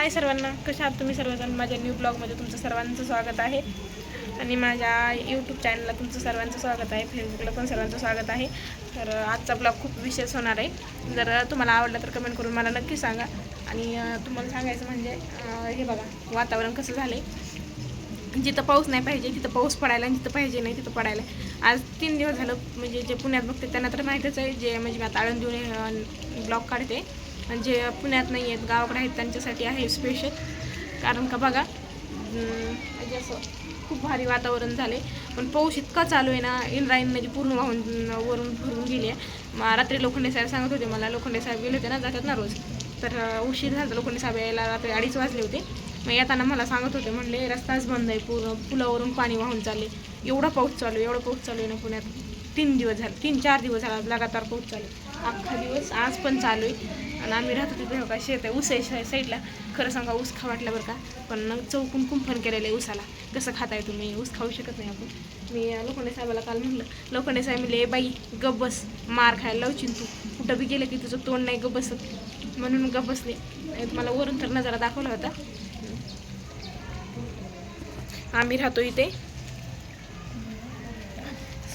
हाय सर्वांना कशा आहात तुम्ही सर्वजण? माझ्या न्यू ब्लॉगमध्ये तुमचं सर्वांचं स्वागत आहे. आणि माझ्या यूट्यूब चॅनलला तुमचं सर्वांचं स्वागत आहे. फेसबुकला पण सर्वांचं स्वागत आहे. तर आजचा ब्लॉग खूप विशेष होणार आहे. जर तुम्हाला आवडला तर कमेंट करून मला नक्की सांगा. आणि तुम्हाला सांगायचं म्हणजे हे बघा वातावरण कसं झालं आहे जिथं पाऊस नाही पाहिजे तिथं पाऊस पडायला आणि जिथं पाहिजे नाही तिथं पडायला. आज तीन दिवस झालं म्हणजे जे पुण्यात बघते त्यांना तर माहीतच आहे. जे म्हणजे मी आता आळंदीवर ब्लॉग काढते. आणि जे पुण्यात नाही आहेत गावाकडे आहेत त्यांच्यासाठी आहे स्पेशल कारण का बघा म्हणजे असं खूप भारी वातावरण झाले पण पाऊस इतका चालू आहे ना इंद्रायणी म्हणजे पूर्ण वाहून वरून भरून गेली आहे. मग रात्री लोखंडे साहेब सांगत होते मला लोखंडे साहेब गेले होते ना जातात ना रोज. तर उशीर झाला लोखंडे साहेब यायला रात्री अडीच वाजले होते. मग येताना मला सांगत होते म्हणले रस्ताच बंद आहे पूर्ण पुलावरून पाणी वाहून चालले एवढा पाऊस चालू आहे एवढा पाऊस चालू आहे ना पुण्यात. तीन दिवस झाले तीन चार दिवस झाला लगातार पाऊस चालू अख्खा दिवस आज पण चालू आहे. आणि आम्ही राहतो तिथे हो का शेत आहे ऊस आहे साईडला. खरं सांगा ऊस खा वाटलं बरं का. पण मग चौकून कुंफण केलेलं आहे ऊसाला. कसं खाताय तुम्ही? ऊस खाऊ शकत नाही आपण. मी लोखंडे साहेबाला काल म्हटलं लोखंडे साहेब म्हणले बाई गब्बस मार खायला लावशील तू. कुठं बी गेलं की तुझं तोंड नाही गब्बस म्हणून गप नाही मला वरून तर नजारा दाखवला होता. आम्ही राहतो इथे.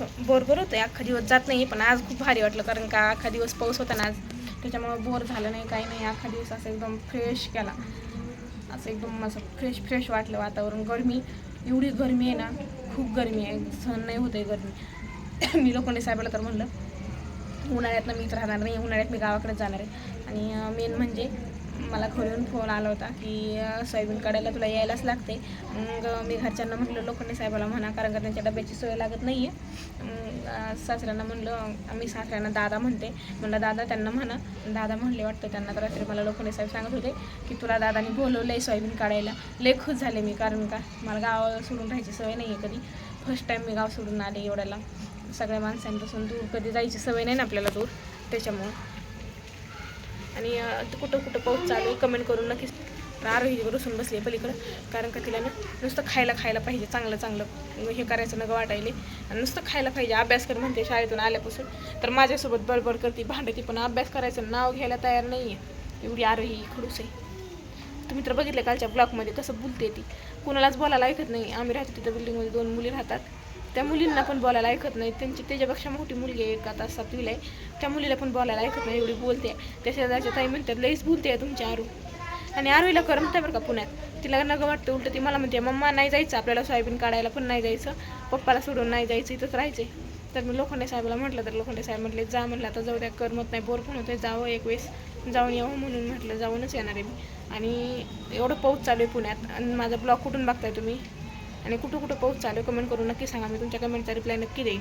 बरोबर होतं अख्खा दिवस जात नाही पण आज खूप भारी वाटलं कारण का अख्खा दिवस पाऊस होता ना आज त्याच्यामुळे बोर झालं नाही काही नाही अख्खा दिवस असं एकदम फ्रेश केला. असं एकदम असं फ्रेश फ्रेश वाटलं वातावरण गरमी एवढी गरमी आहे ना खूप गरमी आहे सहन नाही होत आहे गरमी. मी लोकांनी साहेबाला तर म्हणलं उन्हाळ्यात मीच राहणार नाही उन्हाळ्यात मी गावाकडे जाणार आहे. आणि मेन म्हणजे मला घरून फोन आला होता की सोयाबीन काढायला तुला यायलाच लागते. मग मी घरच्यांना म्हटलं लोखंडे साहेबाला म्हणा कारण का त्यांच्या डब्याची सोय लागत नाही आहे सासऱ्यांना म्हणलं मी सासऱ्यांना दादा म्हणते. म्हणलं दादा त्यांना म्हणा. दादा म्हणले वाटतं त्यांना तर रात्री मला लोखंडे साहेब सांगत होते की तुला दादाने बोलवलं आहे सोयाबीन काढायला. लय खुश झाले मी कारण का? मला गाव सोडून राहायची सवय नाही आहे कधी. फर्स्ट टाईम मी गाव सोडून आले एवढ्याला. सगळ्या माणसांपासून दूर कधी जायची सवय नाही ना आपल्याला दूर. त्याच्यामुळं. आणि कुठं कुठं पाऊस चालू कमेंट करून नक्कीच आरोही बसून बसली आहे पलीकडं. कारण का तिला ना नुसतं खायला खायला पाहिजे चांगलं चांगलं हे करायचं नका वाटायले. आणि नुसतं खायला पाहिजे अभ्यास कर म्हणते शाळेतून आल्यापासून. तर माझ्यासोबत बडबड करते भांडती पण अभ्यास करायचं नाव घ्यायला तयार नाही आहे एवढी आरोही खडूस आहे. तुम्ही तर बघितलं कालच्या ब्लॉकमध्ये कसं बोलते ती. कुणालाच बोलायला ऐकत नाही. आम्ही राहतो तिथं बिल्डिंगमध्ये दोन मुली राहतात. त्या मुलींना पण बोलायला ऐकत नाही. त्यांची त्याच्यापेक्षा मोठी मुलगी आहे एक आता सातवीला आहे. त्या मुलीला पण बोलायला ऐकत नाही एवढी बोलते. त्या शेजारच्या ताई म्हणतात लईच बोलते आहे तुमची आरू. आणि आरोहीला करमत बरं का पुण्यात. तिला नगं वाटतं उलटं ती मला म्हणते मम्मा नाही जायचं आपल्याला सोयाबीन काढायला पण नाही जायचं. पप्पाला सोडून नाही जायचं इथंच राहायचे तर मी लोखंडे साहेबाला म्हटलं तर लोखंडे साहेब म्हटले जा म्हटलं आता जाऊ द्या करमत नाही बोर पण होते जावं एक वेळेस. जाऊन यावं म्हणून म्हटलं जाऊनच येणार आहे मी. आणि एवढं पाऊस चालू आहे पुण्यात. आणि माझा ब्लॉग कुठून बघताय तुम्ही? आणि कुठं कुठं पाऊस चालू कमेंट करून नक्की सांगा. मी तुमच्या कमेंटचा रिप्लाय नक्की देईन.